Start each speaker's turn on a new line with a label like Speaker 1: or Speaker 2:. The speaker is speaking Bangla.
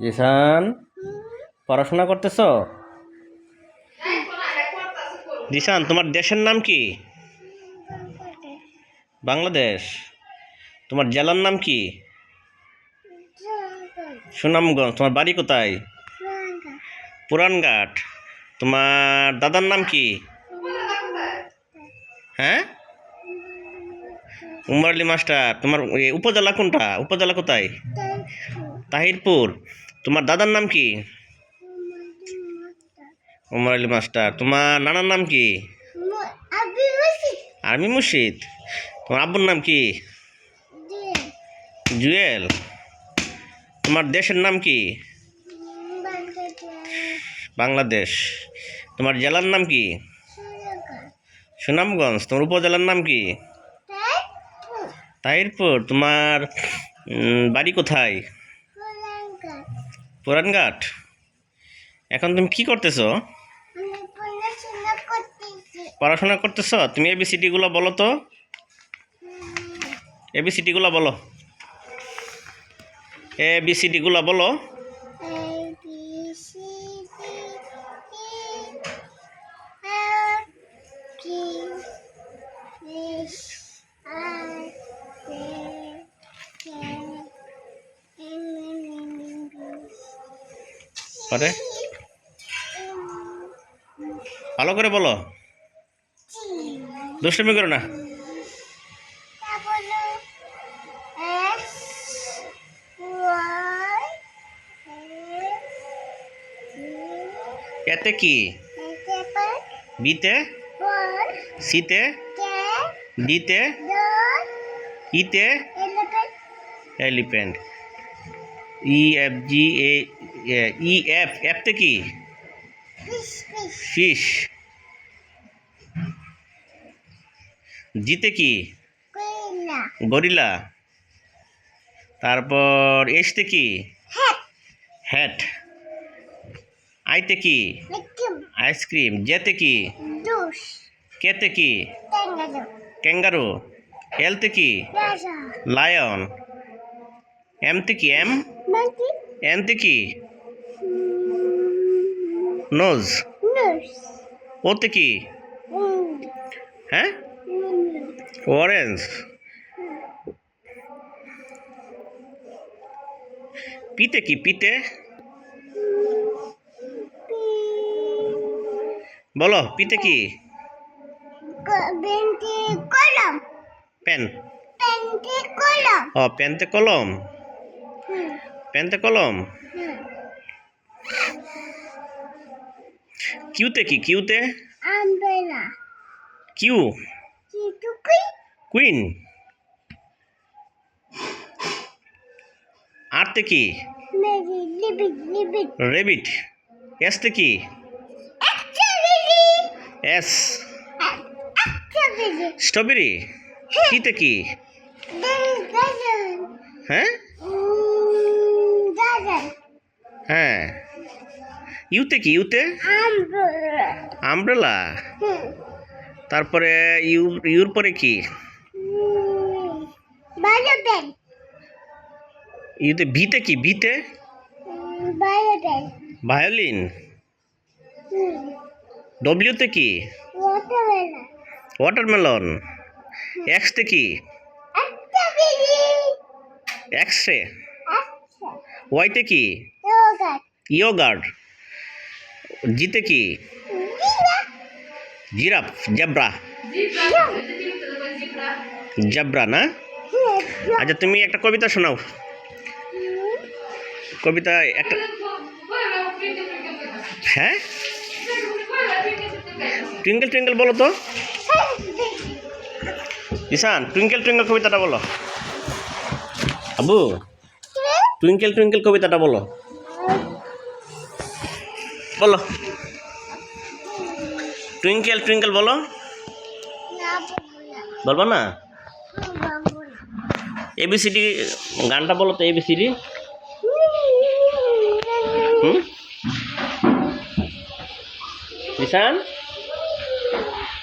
Speaker 1: জিসান, পড়াশোনা করতেছ? জিসান, তোমার দেশের নাম কি? বাংলাদেশ। তোমার জেলার নাম কি? সুনামগঞ্জ। তোমার বাড়ি কোথায়? পুরানঘাট। তোমার দাদার নাম কি? হ্যাঁ? উমর আলী মাস্টার। তোমার উপজেলা কোনটা? উপজেলা কোথায়? তাহিরপুর। তোমার দাদার নাম কি? উমর আলী মাস্টার। তোমার নানার নাম কি? আর্মি মুর্শিদ। তোমার আব্বুর নাম কি? জুয়েল। তোমার দেশের নাম কি? বাংলাদেশ। তোমার জেলার নাম কি? সুনামগঞ্জ। তোমার উপজেলার নাম কি? তাহিরপুর তোমার বাড়ি কোথায়? পুরানঘাট? এখন তুমি কি করতেছ? পড়াশোনা করতেছ? তুমি এবিসিডিগুলো বলো তো। এবিসিডিগুলো বলো। এবিসিডিগুলো বলো। পরে ভালো করে বলো। দুষ্টমি করো না। এতে কি? বিতে? সিতে? ডিতে? ইতে? Elephant E F G A E F এফতে কি? ফিশ জিতে কি? গরিলা। তারপর এসতে কি? হ্যাট। আইতে কি? আইসক্রিম। যেতে কি? কেতে কি? ক্যাঙ্গারু। এলতে কি? লায়ন। এমতে কি? এম? এনতে কি? নোজ ওতে কি হ্যাঁ অরেঞ্জ পিতে কি পিতে বলো পিতে কি
Speaker 2: কলম
Speaker 1: পেন
Speaker 2: পেন্টি কলম
Speaker 1: ও পেনতে কলম পেনতে কলম কিউতে কি? কিউতে কিউ কুইন আরতে কি? রেবিট এসতে কি? এস স্ট্রবেরি কিতে কি? হ্যাঁ হ্যাঁ ইউতে কি ইউতে?
Speaker 2: আমব্রেলা
Speaker 1: আমব্রেলা তারপরে ইউ ইউর পরে কি? ইউতে ভিতে কি ভিতে? ভায়োলিন ডব্লিউতে কি?
Speaker 2: ওয়াটারমেলন
Speaker 1: এক্সতে কি?
Speaker 2: একটা বিলি
Speaker 1: এক্স রে
Speaker 2: আচ্ছা
Speaker 1: ওয়াইতে কি ইয়োগার্ড জিতে কি?
Speaker 2: জিরা
Speaker 1: জিরাফ, জেব্রা। জেব্রা না? আচ্ছা তুমি একটা কবিতা শোনাও। কবিতা একটা হ্যাঁ? টুইঙ্কেল টুইঙ্কেল বলো তো। ঈশান টুইঙ্কেল টুইঙ্কেল কবিতাটা বলো। আবু টুইঙ্কেল টুইঙ্কেল কবিতাটা বলো। বলো। টুইঙ্কেল টুইঙ্কেল বলো। বলব না? এবিসিডি গানটা বলো তো এবিসিডি হুম? ঈশান